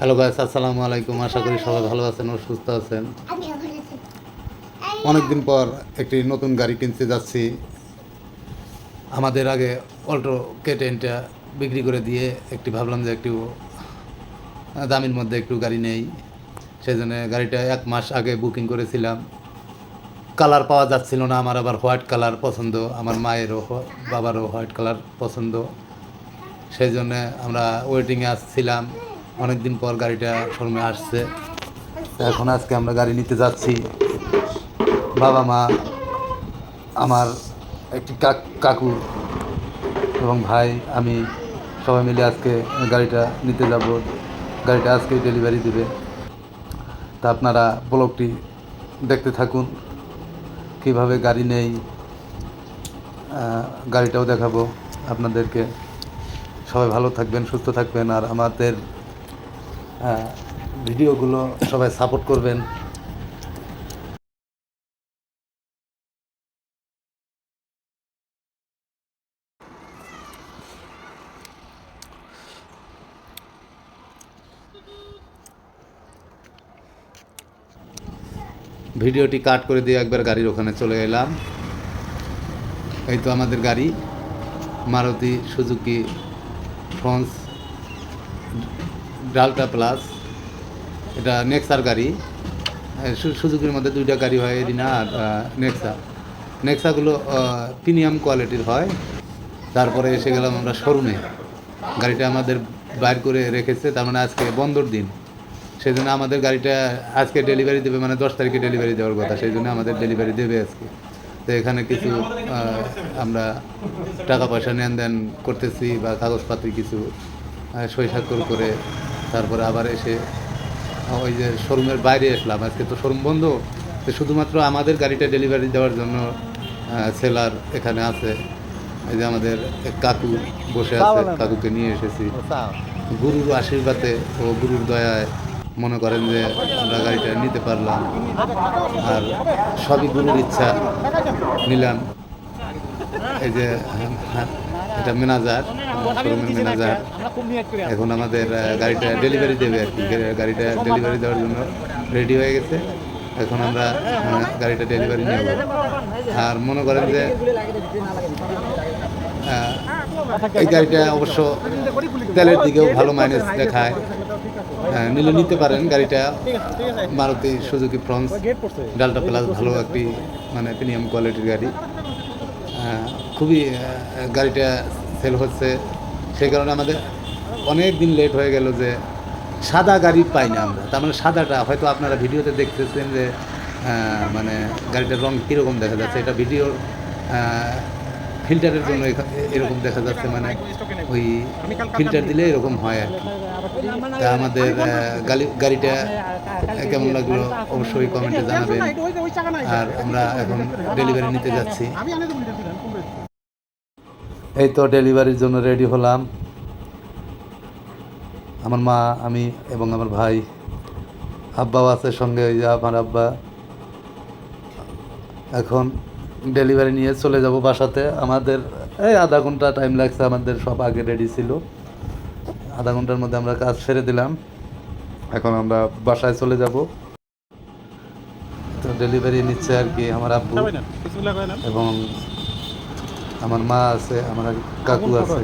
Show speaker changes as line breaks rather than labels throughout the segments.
Hello guys আসসালামু আলাইকুম। আশা করি সবাই ভালো আছেন ও সুস্থ আছেন। অনেকদিন পর একটি নতুন গাড়ি কিনতে যাচ্ছি। আমাদের আগে অল্টো কে টেনটা বিক্রি করে দিয়ে একটি ভাবলাম যে একটু দামের মধ্যে একটু গাড়ি নেই। সেই জন্য গাড়িটা এক মাস আগে বুকিং করেছিলাম। কালার পাওয়া যাচ্ছিল না আমার আবার হোয়াইট কালার পছন্দ। আমার মায়েরও বাবারও হোয়াইট কালার পছন্দ। সেই জন্য আমরা ওয়েটিংয়ে আসছিলাম। অনেক দিন পর গাড়িটা শোরুমে আসছে। এখন আজকে আমরা গাড়ি নিতে যাচ্ছি। বাবা মা, আমার একটি কাক- এবং ভাই, আমি সবাই মিলে আজকে গাড়িটা নিতে যাব। গাড়িটা আজকে ডেলিভারি দেবে। তা আপনারা ব্লগটি দেখতে থাকুন। কীভাবে গাড়ি নেই গাড়িটাও দেখাবো আপনাদেরকে। সবাই ভালো থাকবেন, সুস্থ থাকবেন। আর আমাদের ভিডিওগুলো সবাই সাপোর্ট করবেন। ভিডিওটি কাট করে দিয়ে একবার গাড়ির ওখানে চলে এলাম। এই তো আমাদের গাড়ি, মারুতি সুজুকি ফ্রন্স। ডালটা প্লাস এটা নেক্সার গাড়ি। আহ, সু- সুজুকির মধ্যে দুইটা গাড়ি হয় এরিনা আর নেক্সা নেক্সাগুলো প্রিমিয়াম কোয়ালিটির হয়। তারপরে এসে গেলাম আমরা শোরুমে। গাড়িটা আমাদের বাইর করে রেখেছে তার মানে আজকে বন্দর দিন। সেই জন্য আমাদের গাড়িটা আজকে ডেলিভারি দেবে মানে দশ তারিখে ডেলিভারি দেওয়ার কথা সেই জন্য আমাদের ডেলিভারি দেবে আজকে। তো এখানে কিছু আমরা টাকা পয়সা নেন দেন করতেছি বা কাগজপাতি কিছু সই স্বাক্ষর করে তারপরে আবার এসে ওই যে শোরুমের বাইরে আসলাম। আজকে তো শোরুম বন্ধ। তো শুধুমাত্র আমাদের গাড়িটা ডেলিভারি দেওয়ার জন্য সেলার এখানে আছে। এই যে আমাদের কাকু বসে আছে। কাকুকে নিয়ে এসেছি। গুরুর আশীর্বাদে ও গুরুর দয়ায় মনে করেন যে আমরা গাড়িটা নিতে পারলাম। আর সবই গুরুর ইচ্ছা। নিলাম। এই যে হ্যাঁ, এটা ম্যানেজার শোরুমের ম্যানেজার এখন আমাদের গাড়িটা ডেলিভারি দেবে আর কি। গাড়িটা ডেলিভারি দেওয়ার জন্য রেডি হয়ে গেছে। এখন আমরা গাড়িটা ডেলিভারি নেব। আর মনে করেন যে এই গাড়িটা অবশ্য তেলের দিকেও ভালো মাইলেজ দেখায়। হ্যাঁ, নিলে নিতে পারেন। গাড়িটা মারুতি সুজুকি ফ্রন্স ডালটা প্লাস ভালো একটি মানে প্রিমিয়াম কোয়ালিটির গাড়ি। খুবই গাড়িটা সেল হচ্ছে। সেই কারণে আমাদের অনেক দিন লেট হয়ে গেল যে সাদা গাড়ি পাই না আমরা। তার মানে সাদাটা, হয়তো আপনারা ভিডিওতে দেখতেছেন যে মানে গাড়িটার রং কীরকম দেখা যাচ্ছে। এটা ভিডিওর ফিল্টারের জন্য এরকম দেখা যাচ্ছে মানে ওই ফিল্টার দিলে এরকম হয় আর কি। তা আমাদের গাড়িটা কেমন লাগল অবশ্যই কমেন্টে জানাবেন। আর আমরা এখন ডেলিভারি নিতে যাচ্ছি। এই তো ডেলিভারির জন্য রেডি হলাম। আমার মা আমি এবং আমার ভাই আব্বাও আছে সঙ্গে ওই যে আমার আব্বা। এখন ডেলিভারি নিয়ে চলে যাব বাসাতে। আমাদের এই আধা ঘণ্টা টাইম লাগছে আমাদের সব আগে রেডি ছিল। আধা ঘণ্টার মধ্যে আমরা কাজ সেরে দিলাম। এখন আমরা বাসায় চলে যাব। তো ডেলিভারি নিচ্ছে আর কি আমার আব্বু। এবং আমার মা আছে আমার কাকু আছে।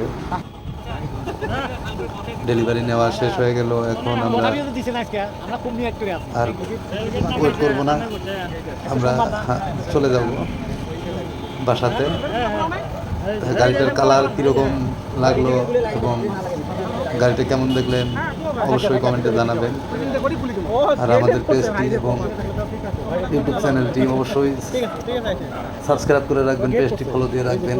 ডেলিভারি নেওয়া শেষ হয়ে গেল এখন আমরা আর ওয়েট করব না। আমরা চলে যাব বাসাতে। গাড়িটার কালার কীরকম লাগল এবং গাড়িটা কেমন দেখলেন? অবশ্যই কমেন্টে জানাবেন। আর আমাদের পেজটি এবং ইউটিউব চ্যানেলটি অবশ্যই সাবস্ক্রাইব করে রাখবেন পেজটি ফলো দিয়ে রাখবেন।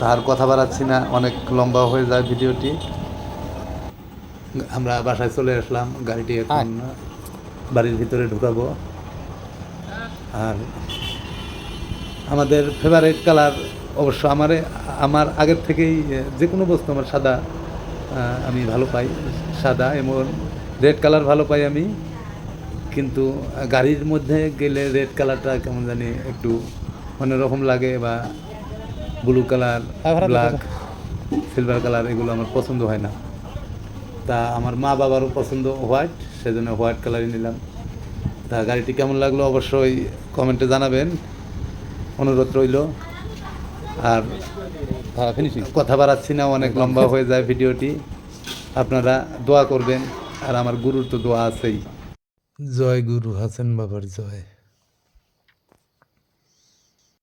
তার কথা বাড়াচ্ছি না অনেক লম্বা হয়ে যায় ভিডিওটি আমরা বাসায় চলে আসলাম গাড়িটি এখন বাড়ির ভিতরে ঢুকাবো। আর আমাদের ফেভারিট কালার অবশ্য আমার আমার আগের থেকেই যে কোনো বস্তু আমার সাদা আমি ভালো পাই সাদা এমন রেড কালার ভালো পাই আমি কিন্তু গাড়ির মধ্যে গেলে রেড কালারটা কেমন জানি একটু অন্যরকম লাগে বা blue colour black silver colour এগুলো আমার পছন্দ হয় না। তা আমার মা বাবারও পছন্দ হোয়াইট সেজন্য হোয়াইট কালারই নিলাম। তা গাড়িটি কেমন লাগল অবশ্যই কমেন্টে জানাবেন। অনুরোধ রইল। আর কথা বাড়াচ্ছি না অনেক লম্বা হয়ে যায় ভিডিওটি। আপনারা দোয়া করবেন আর আমার গুরুর তো দোয়া আছেই। জয় গুরু হাসান বাবার জয়।